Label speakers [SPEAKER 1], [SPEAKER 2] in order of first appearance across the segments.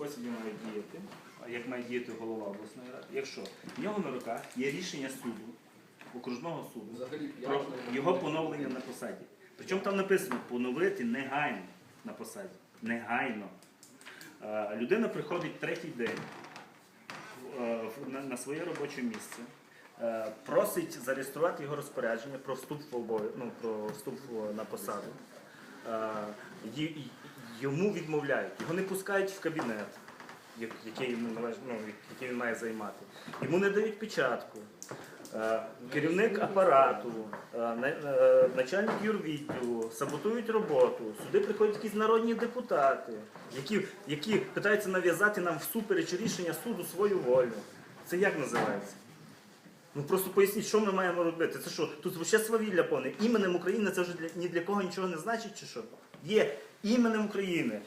[SPEAKER 1] спосіб він має діяти, як має діяти голова обласної ради, якщо в нього на руках є рішення суду, окружного суду, про його поновлення на посаді. Причому там написано поновити негайно на посаді. Негайно. Людина приходить третій день е, на- на своє робоче місце, е, просить зареєструвати його розпорядження про вступ в обов- ну, про вступ на посаду. Е, Йому відмовляють, його не пускають в кабінет, який йому належить, ну, який він має займати. Йому не дають печатку. Е, Керівник апарату, е, начальник юрвідділу саботують роботу. Сюди приходять якісь народні депутати, які, які питаються нав'язати нам всупереч рішення суду свою волю. Це як називається? Ну просто поясніть, що ми маємо робити. Це що, тут ще свавілля повне. Іменем України це вже для, ні для кого нічого не значить, чи що? Є іменем України.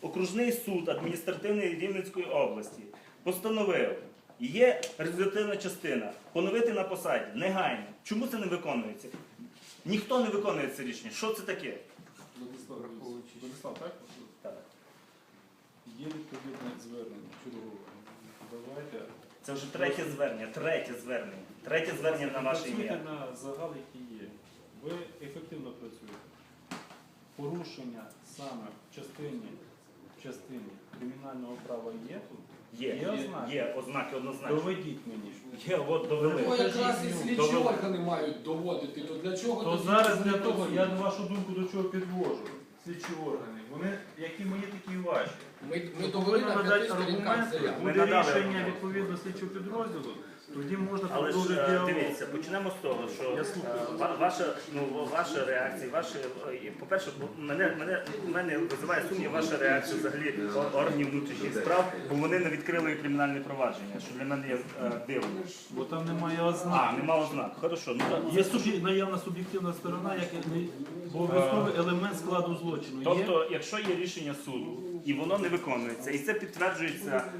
[SPEAKER 1] Окружний суд адміністративної Рівненської області постановив. Є результативна частина. Поновити на посаді негайно. Чому це не виконується? Ніхто не виконує це рішення. Що це таке?
[SPEAKER 2] Владислав, Владислав, так?
[SPEAKER 1] Так.
[SPEAKER 3] Є відповідне звернення чергове.
[SPEAKER 1] Це вже третє звернення, третє звернення. Третє звернення на ваше
[SPEAKER 3] працюйте
[SPEAKER 1] ім'я.
[SPEAKER 3] на загал, який є. Ви ефективно працюєте. Порушення саме в частині, в частині кримінального права є тут.
[SPEAKER 1] Є,
[SPEAKER 3] Є ознаки?
[SPEAKER 1] є ознаки однозначно.
[SPEAKER 3] Доведіть мені.
[SPEAKER 1] Є, от довели.
[SPEAKER 2] Ну якраз і слідчі
[SPEAKER 1] Довели.
[SPEAKER 2] органи мають доводити. То для чого
[SPEAKER 3] То
[SPEAKER 2] тоді
[SPEAKER 3] зараз для того, я вашу думку до чого підвожу. Слідчі органи. Вони які мої, такі і ваші.
[SPEAKER 2] Ми, ми довели на
[SPEAKER 3] надати
[SPEAKER 2] п'яти сторінках
[SPEAKER 3] аргументи,
[SPEAKER 2] заяву.
[SPEAKER 1] Ми
[SPEAKER 3] буде
[SPEAKER 1] надали
[SPEAKER 3] рішення
[SPEAKER 1] аргументи.
[SPEAKER 3] відповідно слідчого підрозділу, тоді можна
[SPEAKER 1] Але ж
[SPEAKER 3] продовжити
[SPEAKER 1] е,
[SPEAKER 3] діалог.
[SPEAKER 1] дивіться, почнемо з того, що
[SPEAKER 3] Я слухаю.
[SPEAKER 1] е, ва- ваша, ну, ваша реакція, ваші, е, по-перше, бо мене, мене, мене визиває сумнів ваша реакція взагалі о- органів внутрішніх справ, бо вони не відкрили кримінальне провадження, що для мене є е, дивно.
[SPEAKER 3] Бо там немає
[SPEAKER 1] А,
[SPEAKER 3] ознак.
[SPEAKER 1] нема ознак. Хорошо. Ну, так.
[SPEAKER 3] Є суб'є- наявна суб'єктивна сторона, як і не- обов'язковий елемент складу злочину. Є
[SPEAKER 1] Тобто, якщо є рішення суду і воно не виконується, і це підтверджується